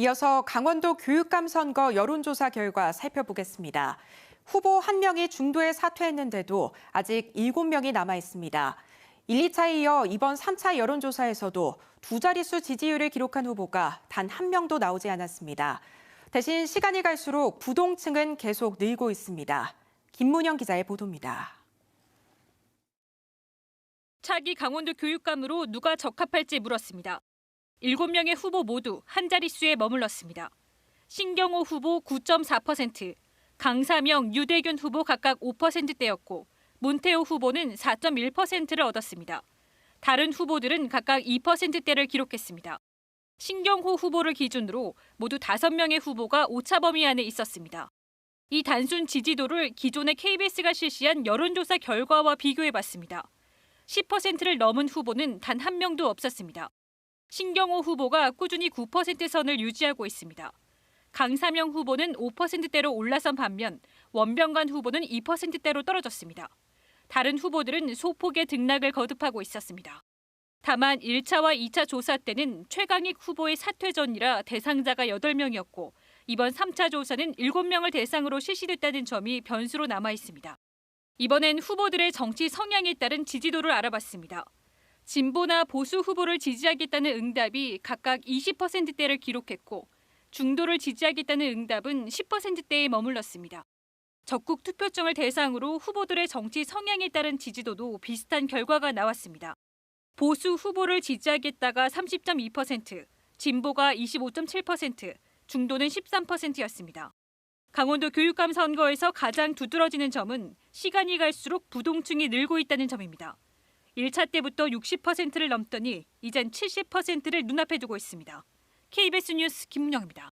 이어서 강원도 교육감 선거 여론조사 결과 살펴보겠습니다. 후보 한 명이 중도에 사퇴했는데도 아직 7명이 남아 있습니다. 1, 2차에 이어 이번 3차 여론조사에서도 두 자릿수 지지율을 기록한 후보가 단 한 명도 나오지 않았습니다. 대신 시간이 갈수록 부동층은 계속 늘고 있습니다. 김문영 기자의 보도입니다. 차기 강원도 교육감으로 누가 적합할지 물었습니다. 7명의 후보 모두 한 자릿수에 머물렀습니다. 신경호 후보 9.4%, 강사명, 유대균 후보 각각 5%대였고 문태호 후보는 4.1%를 얻었습니다. 다른 후보들은 각각 2%대를 기록했습니다. 신경호 후보를 기준으로 모두 5명의 후보가 오차 범위 안에 있었습니다. 이 단순 지지도를 기존의 KBS가 실시한 여론조사 결과와 비교해 봤습니다. 10%를 넘은 후보는 단 한 명도 없었습니다. 신경호 후보가 꾸준히 9%선을 유지하고 있습니다. 강사명 후보는 5%대로 올라선 반면 원병관 후보는 2%대로 떨어졌습니다. 다른 후보들은 소폭의 등락을 거듭하고 있었습니다. 다만 1차와 2차 조사 때는 최강익 후보의 사퇴 전이라 대상자가 8명이었고 이번 3차 조사는 7명을 대상으로 실시됐다는 점이 변수로 남아 있습니다. 이번엔 후보들의 정치 성향에 따른 지지도를 알아봤습니다. 진보나 보수 후보를 지지하겠다는 응답이 각각 20%대를 기록했고 중도를 지지하겠다는 응답은 10%대에 머물렀습니다. 적국 투표증을 대상으로 후보들의 정치 성향에 따른 지지도도 비슷한 결과가 나왔습니다. 보수 후보를 지지하겠다가 30.2%, 진보가 25.7%, 중도는 13%였습니다. 강원도 교육감 선거에서 가장 두드러지는 점은 시간이 갈수록 부동층이 늘고 있다는 점입니다. 1차 때부터 60%를 넘더니 이젠 70%를 눈앞에 두고 있습니다. KBS 뉴스 김문영입니다.